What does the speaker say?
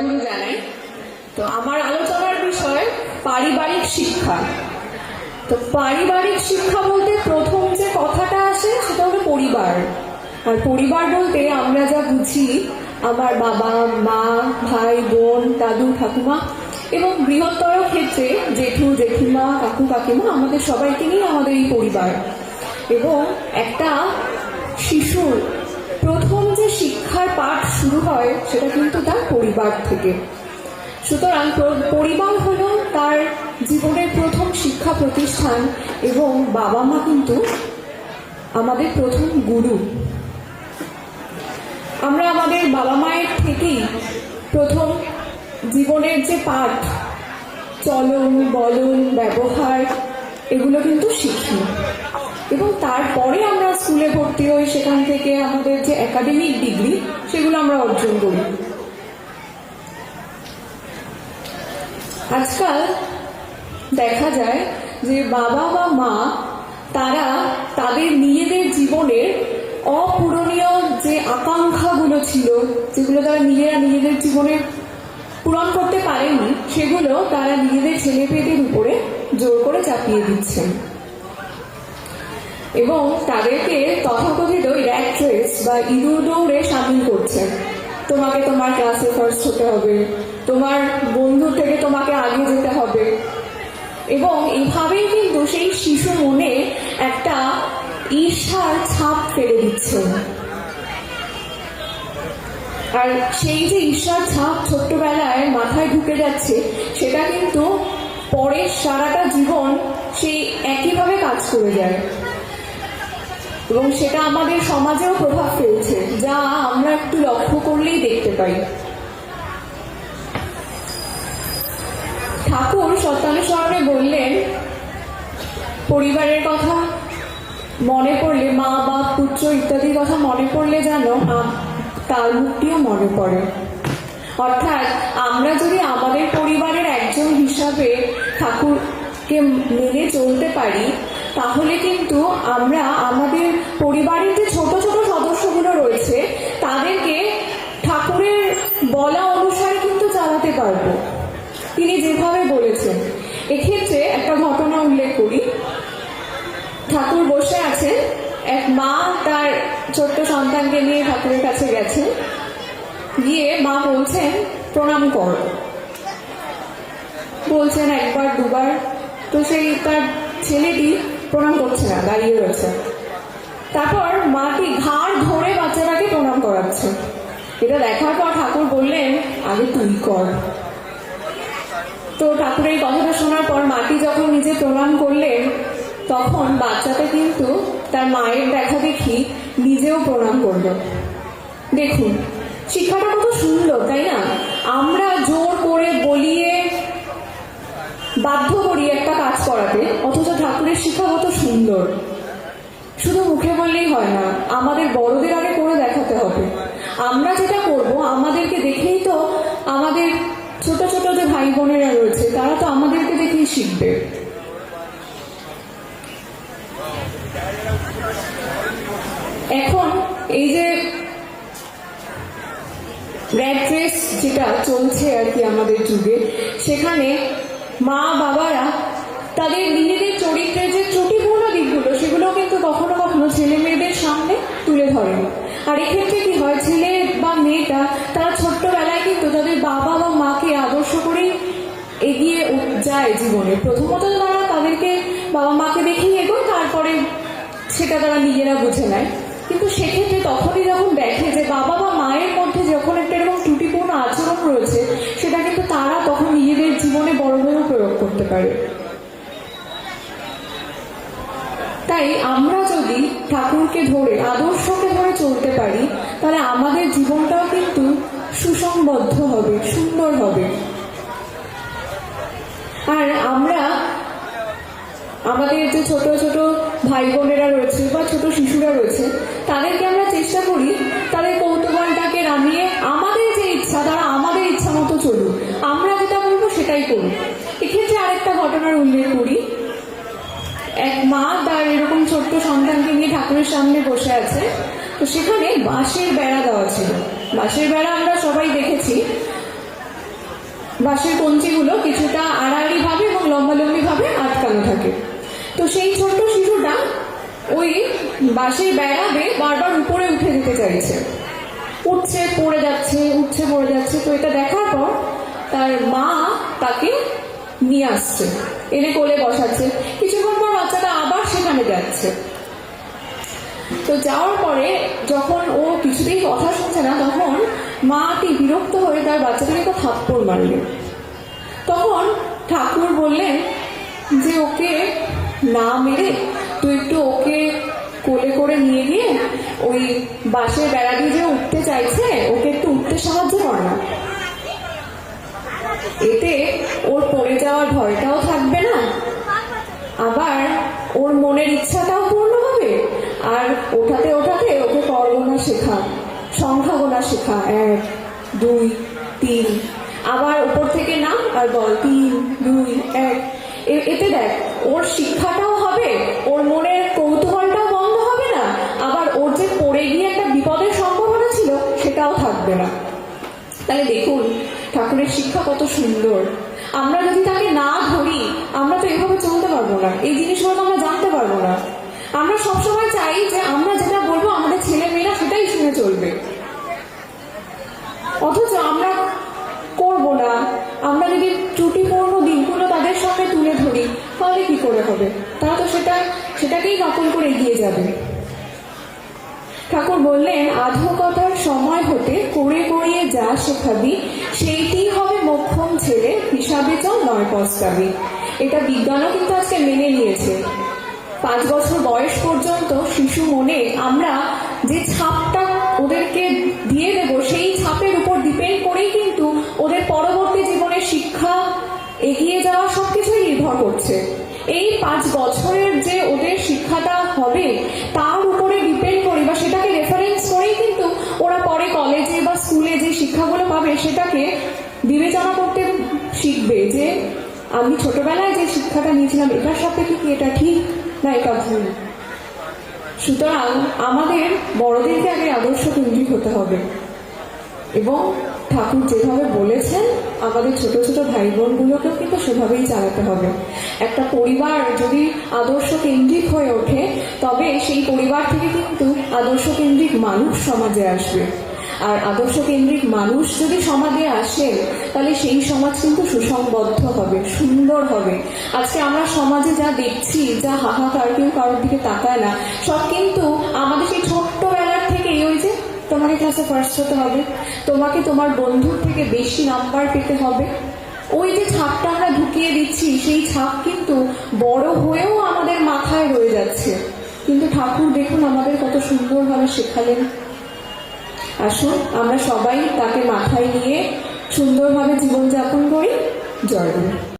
গুরু তো আমার আলোচনার বিষয় পারিবারিক শিক্ষা। তো পারিবারিক শিক্ষা বলতে প্রথম যে কথাটা আসে সেটা হলো পরিবার। আর পরিবার বলতে আমরা যা বুঝি, আমার বাবা, মা, ভাই, বোন, দাদু, ঠাকুমা এবং বৃহত্তর ক্ষেত্রে জেঠু, জেঠিমা, কাকু, কাকিমা আমাদের সবাইকে নিয়ে আমাদের এই পরিবার। এবং একটা শিশুর প্রথম শিক্ষার পাঠ শুরু হয় সেটা কিন্তু তার পরিবার থেকে। সুতরাং পরিবার হলো তার জীবনের প্রথম শিক্ষা প্রতিষ্ঠান এবং বাবা মা কিন্তু আমাদের প্রথম গুরু। আমরা আমাদের বাবা মায়ের থেকেই প্রথম জীবনের যে পাঠ, চলন, বলন, ব্যবহার, এগুলো কিন্তু শিখি। এবং তারপরে আমরা স্কুলে ভর্তি হই, সেখান থেকে আমাদের যে একাডেমিক ডিগ্রি সেগুলো আমরা অর্জন করি। আজকাল দেখা যায় যে বাবা বা মা, তারা তাদের নিজেদের জীবনের অপূরণীয় যে আকাঙ্ক্ষাগুলো ছিল, যেগুলো তারা নিজেরা নিজেদের জীবনে পূরণ করতে পারেনি, সেগুলো তারা নিজেদের ছেলে পেয়েদের উপরে জোর করে চাপিয়ে দিচ্ছেন। এবং তাদেরকে তথাকথিত র্যাট রেস বা ইঁদুর দৌড়ে সামিল করছে তোমাকে তোমার ক্লাসে ফার্স্ট হতে হবে। তোমার বন্ধু থেকে তোমাকে আগে যেতে হবে। এবং এইভাবেই কিন্তু সেই শিশু মনে একটা ঈর্ষার ছাপ ফেলে দিচ্ছে আর সেই যে ঈর্ষার ছাপ ছোট্টবেলায় মাথায় ঢুকে যাচ্ছে, সেটা কিন্তু পরে সারাটা জীবন সেই একইভাবে কাজ করে যায়। এবং সেটা আমাদের সমাজেও প্রভাব ফেলছে, যা আমরা একটু লক্ষ্য করলেই দেখতে পাই। ঠাকুর সত্যানুসরণে বললেন, পরিবারের কথা মনে পড়লে, মা, বাপ, পুত্র ইত্যাদির কথা মনে পড়লে যেন তার মুখটিও মনে পড়ে। অর্থাৎ আমরা যদি আমাদের পরিবারের একজন হিসাবে ঠাকুরকে মেনে চলতে পারি তাহলে কিন্তু আমরা আমাদের পরিবারের যে ছোট ছোট সদস্যগুলো রয়েছে, তাদেরকে ঠাকুরের বলা অনুসারে কিন্তু চালাতে পারব। তিনি যেভাবে বলেছেন। এক্ষেত্রে একটা ঘটনা উল্লেখ করি। ঠাকুর বসে আছেন। এক মা তার ছোট্ট সন্তানকে নিয়ে ঠাকুরের কাছে গেছেন। গিয়ে মা বলছেন, প্রণাম কর। বলছেন, একবার দুবার। তো সেই তার ছেলেটি প্রণাম করছে না, দাঁড়িয়ে রয়েছে। তারপর মাটি ঘাড় ধরে বাচ্চাটাকে প্রণাম করাচ্ছে। এটা দেখার পর ঠাকুর বললেন, আগে তুই কর। তো ঠাকুরের কথাটা শোনার পর মাটি যখন নিজে প্রণাম করলেন, তখন বাচ্চাটা কিন্তু তার মায়ের দেখা দেখি নিজেও প্রণাম করল। দেখুন, শিক্ষাটা কত সুন্দর, তাই না? আমরা জোর করে বলিয়ে বাধ্য করি একটা কাজ করাতে, অথচ ঠাকুরের শিক্ষা কত সুন্দর। শুধু মুখে বললেই হয় না, আমাদের বড়দের আগে করে দেখাতে হবে। আমরা যেটা করব, আমাদেরকে দেখেই তো আমাদের ছোট ছোট যে ভাই বোনেরা রয়েছে, তারা তো আমাদেরকে দেখেই শিখবে। এখন এই যে র্যাট রেস যেটা চলছে আর কি আমাদের যুগে, সেখানে মা, বাবারা, তাদের নিজেদের চরিত্রের যে ত্রুটিপূর্ণ দিকগুলো, সেগুলো কিন্তু কখনো কখনো ছেলে মেয়েদের সামনে তুলে ধরে আর এক্ষেত্রে কি হয়, ছেলে বা মেয়েটা, তারা ছোট্টবেলায় কিন্তু তাদের বাবা বা মাকে আদর্শ করেই এগিয়ে যায় জীবনে। প্রথমত তারা তাদেরকে বাবা মাকে দেখেই এগোয়, তারপরে সেটা তারা নিজেরা বুঝে নেয়। কিন্তু সেক্ষেত্রে তখনই যখন দেখে যে বাবা বা মায়ের মধ্যে যখন একটা এরকম ত্রুটিপূর্ণ আচরণ রয়েছে সেটা পারে তাই আমরা যদি ঠাকুরকে ধরে, আদর্শকে ধরে চলতে পারি, তাহলে আমাদের জীবনটাও কিন্তু সুসংবদ্ধ হবে, সুন্দর হবে। আর আমরা, আমাদের যে ছোট ছোট ভাই বোনেরা রয়েছে বা ছোট শিশুরা রয়েছে, তাদেরকে আমরা চেষ্টা করি তাদের কৌতূহলটাকে ছোট্ট সন্তানকে নিয়ে ঠাকুরের সামনে বসে আছে। তো সেখানে বাঁশের বেড়া দেওয়া ছিল। বাঁশের বেড়া আমরা সবাই দেখেছি। বাঁশের কঞ্চিগুলো কিছুটা আড়াআড়ি ভাবে এবং লম্বালম্বি ভাবে আটকানো থাকে। তো সেই ছোট্ট শিশুটা ওই বাঁশের বেড়া বেড়াবে বারবার উপরে উঠে যেতে চাইছে। উঠছে, পড়ে যাচ্ছে, উঠছে, পড়ে যাচ্ছে। তো এটা দেখার পর তার মা তাকে নিয়ে আসছে। এনে কোলে বসাচ্ছে। কিছুক্ষণ পর বাচ্চাটা আবার সেখানে যাচ্ছে। তো যাওয়ার পরে যখন ও কিছুতেই কথা শুনছে না, তখন মাটি বিরক্ত হয়ে তার বাচ্চাটাকে একটা থাপ্পড় মারলেন। তখন ঠাকুর বললেন যে, ওকে না মেরে তুই একটু ওকে কোলে করে নিয়ে গিয়ে ওই বাসের বেড়া দিয়ে যে উঠতে চাইছে, ওকে একটু উঠতে সাহায্য কর না। এতে যাওয়ার ভয়টাও থাকবে না? আবার ওর মনের ইচ্ছাটাও পূর্ণ হবে। আর ওঠাতে ওঠাতে ওকে করগোনা শেখা সংখ্যা গোনা শেখা। এক, দুই, তিন। আবার উপর থেকে নাম আর বল। তিন, দুই, এক। এতে দেখ, ওর শিক্ষাটাও হবে, ওর মনের কৌতূহলটাও বন্ধ হবে না। আবার ওর যে পড়ে গিয়ে একটা বিপদের সম্ভাবনা ছিল, সেটাও থাকবে না। তাহলে দেখুন, ঠাকুরের শিক্ষা কত সুন্দর। আমরা যদি তাকে না ধরি, আমরা তো এভাবে চলতে পারব না। এই জিনিসগুলো আমরা জানতে পারব না। আমরা সবসময় চাই যে আমরা যেটা বলব, আমাদের ছেলে মেয়েরা সেটাই শুনে চলবে। অথচ আমরা করব না। আমরা যদি ত্রুটিপূর্ণ দিকগুলো তাদের সামনে তুলে ধরি, তাহলে কি করে হবে? তারা তো সেটা, সেটাকেই নকল করে এগিয়ে যাবে। ঠাকুর বললেন আধকতার সময় হতে করে করিয়ে যা শেখাবি, সেইটি হবে মক্ষম ছেলে নয় পস্তাবি এটা বিজ্ঞানও কিন্তু আজকে মেনে নিয়েছে। পাঁচ বছর বয়স পর্যন্ত শিশু মনে আমরা যে ছাপটা ওদেরকে দিয়ে দেব, সেই ছাপের উপর ডিপেন্ড করেই কিন্তু ওদের পরবর্তী জীবনের শিক্ষা এগিয়ে যাওয়া সবকিছুই নির্ভর করছে। এই পাঁচ বছরের যে ওদের শিক্ষাটা হবে, তার উপরে ডিপেন্ড করে বা সেটাকে রেফারেন্স করেই কিন্তু ওরা পরে কলেজে বা স্কুলে যে শিক্ষাগুলো পাবে, সেটাকে বিবেচনা করতে শিখবে যে আমি ছোটবেলায় যে শিক্ষাটা নিয়েছিলাম, এটার সাথে কি এটা ঠিক? না, এটা ভুল। সুতরাং আমাদের বড়দেরকে আগে আদর্শ কেন্দ্রিক হতে হবে। এবং ঠাকুর যেভাবে বলেছেন, আমাদের ছোট ছোট ভাই বোনগুলোকেও কিন্তু সেভাবেই চালাতে হবে। একটা পরিবার যদি আদর্শ কেন্দ্রিক হয়ে ওঠে, তবে সেই পরিবার থেকে কিন্তু আদর্শ কেন্দ্রিক মানুষ সমাজে আসবে। আর আদর্শ কেন্দ্রিক মানুষ যদি সমাজে আসে, তাহলে সেই সমাজ কিন্তু সুসংবদ্ধ হবে, সুন্দর হবে। আজকে আমরা সমাজে যা দেখছি, যা হাহাকার, কেউ কারোর দিকে তাকায় না। সব কিন্তু আমাদের সেই ছোট্টবেলার থেকেই ওই যে, তোমাকে ক্লাসে ফার্স্ট হতে হবে, তোমাকে তোমার বন্ধুর থেকে বেশি নাম্বার পেতে হবে। ওই যে ছাপটা আমরা ঢুকিয়ে দিচ্ছি, সেই ছাপ কিন্তু বড় হয়েও আমাদের মাথায় রয়ে যাচ্ছে। কিন্তু ঠাকুর দেখুন আমাদের কত সুন্দরভাবে শেখালেন। আসুন আমরা সবাই তাকে মাথায় নিয়ে সুন্দরভাবে জীবনযাপন করি। জয়